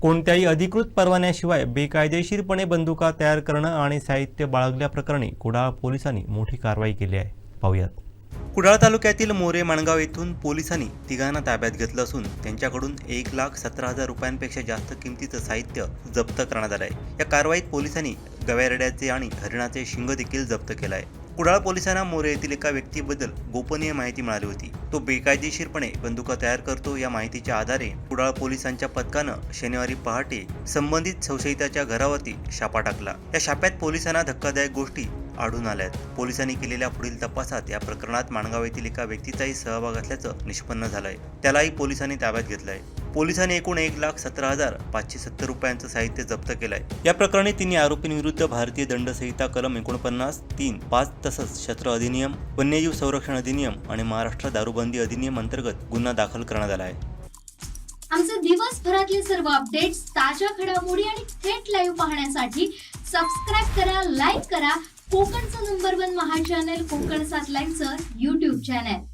कोणत्याही अधिकृत परवान्याशिवाय बेकायदेशीरपणे बंदुका तयार करणं आणि साहित्य बाळगल्याप्रकरणी कुडाळ पोलिसांनी मोठी कारवाई केली आहे. पाहूयात. कुडाळ तालुक्यातील मोरे माणगाव येथून पोलिसांनी तिघांना ताब्यात घेतलं असून त्यांच्याकडून एक लाख सतरा हजार रुपयांपेक्षा जास्त किमतीचं साहित्य जप्त करण्यात आलं आहे या कारवाईत पोलिसांनी गव्यारड्याचे आणि हरिणाचे शिंग देखील जप्त केलं आहे. कुडाळ पोलिसांना मोरे येथील एका व्यक्तीबद्दल गोपनीय माहिती मिळाली होती. तो बेकायदेशीरपणे बंदुका तयार करतो या माहितीच्या आधारे कुडाळ पोलिसांच्या पथकानं शनिवारी पहाटे संबंधित संशयिताच्या घरावरती छापा टाकला. या छाप्यात पोलिसांना धक्कादायक गोष्टी आढळून आल्यात. पोलिसांनी केलेल्या पुढील तपासात या प्रकरणात माणगाव येथील एका व्यक्तीचाही सहभाग असल्याचं निष्पन्न झालंय. त्यालाही पोलिसांनी ताब्यात घेतलंय. पोलिसांनी एकूण एक लाख सतरा हजार पाचशे सत्तर रुपयांचं साहित्य जप्त केलंय. या प्रकरणी तिन्ही आरोपींविरुद्ध भारतीय दंड संहिता कलम एकोणपन्नास तीन पाच तसंच शस्त्र अधिनियम वन्यजीव संरक्षण अधिनियम आणि महाराष्ट्र दारूबंदी अधिनियम अंतर्गत गुन्हा दाखल करण्यात आला आहे. आमचे दिवसभरातले सर्व अपडेट्स ताज्या घडामोडी आणि थेट लाईव्ह पाहण्यासाठी सबस्क्राईब करा लाईक करा. कोकणचं नंबर वन महा चॅनल कोकण सात लाईव्हचं युट्यूब चॅनल